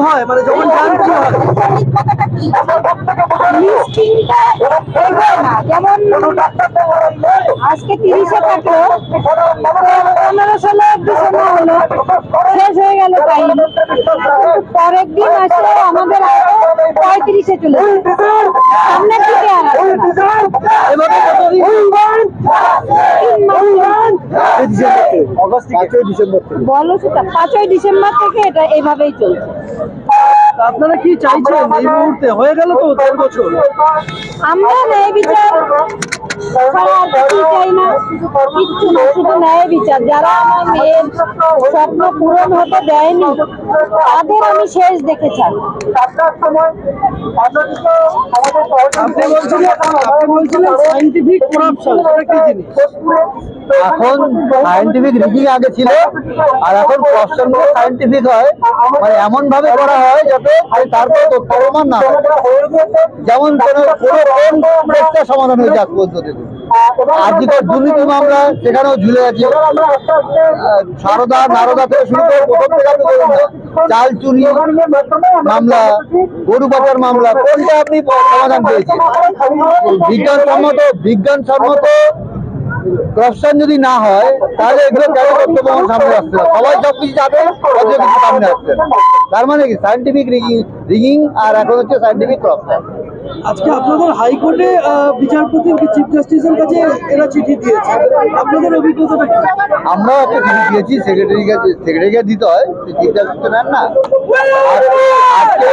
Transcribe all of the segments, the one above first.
হয় মানে যখন যান কি হয় পনেরো হয়ে গেল টাইম পরের দিন আসে আমাদের আরও পঁয়ত্রিশে চলে। সামনের দিকে আর পাঁচই ডিসেম্বর থেকে। বলো সেটা পাঁচই ডিসেম্বর থেকে এটা এভাবেই চলছে। আপনারা কি চাইছেন এই মুহূর্তে? হয়ে গেল তো দেড় বছর। আমরা ন্যায় বিচার ছাড়া আর কিছুই চাই না কিচ্ছু না শুধু ন্যায় বিচার। যারা আমার মেয়ের স্বপ্ন পূরণ হতে দেয়নি তাদের আমি শেষ দেখে চাই সাইন্টিফিক এখন সায়েন্টিফিক রিডিং আগে ছিল আর এখন কোশ্চেনগুলো সায়েন্টিফিক হয়। মানে এমন ভাবে করা হয় যাতে তারপর প্রমাণ না হয়। যেমন কোনো কোনো কোন সমাধান হয়েছে আজ পর্যন্ত আজকের দুর্নীতি মামলা সেখানেও ঝুলে আছে। সারদা, নারদা থেকে শুরু করে প্রথম থেকে চাল চুরি মামলা, গরু পাচার মামলা, কোনটা আপনি সমাধান পেয়েছেন? বিজ্ঞানসম্মত বিজ্ঞানসম্মত করপশন যদি না হয়, তাহলে এগুলো কেন প্রমাণ সামনে আসছে সবাই সব কিছু অথচ কিছু সামনে আসছে তার মানে কি? সাইন্টিফিক রিগিং আর এখন হচ্ছে সাইন্টিফিক করপশন আজকে আপনাদের হাইকোর্টে বিচারপতির চিফ জাস্টিসের কাছে এরা চিঠি দিয়েছে? আপনাদের অভিজ্ঞতাটা কি? আমরা একটা চিঠি দিয়েছি সেক্রেটারি কাছে সেক্রেটারিকে দিতে হয় চিফ জাস্টিস নেন না। আজকে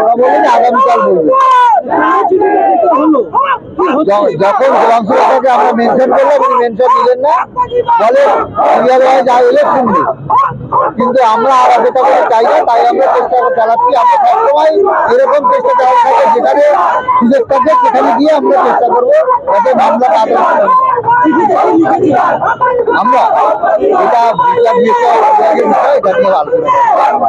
ওরা বললেন যে আগামীকাল বলবে যখন গ্রামসভাকে আমরা মেনশন করলাম, উনি মেনশন দিলেন না। বলে সিরিয়াল ওয়াইজ যা এলে শুনবে। কিন্তু আমরা আর সেটা করে চাই না, তাই আমরা চেষ্টা চালাচ্ছি। আমরা সবসময় এরকম চেষ্টা থাকি যেখানে সুযোগ থাকে, সেখানে গিয়ে আমরা চেষ্টা করব যাতে মামলা তাদের আমরা এটা বিচার বিষয় আলোচনা করব।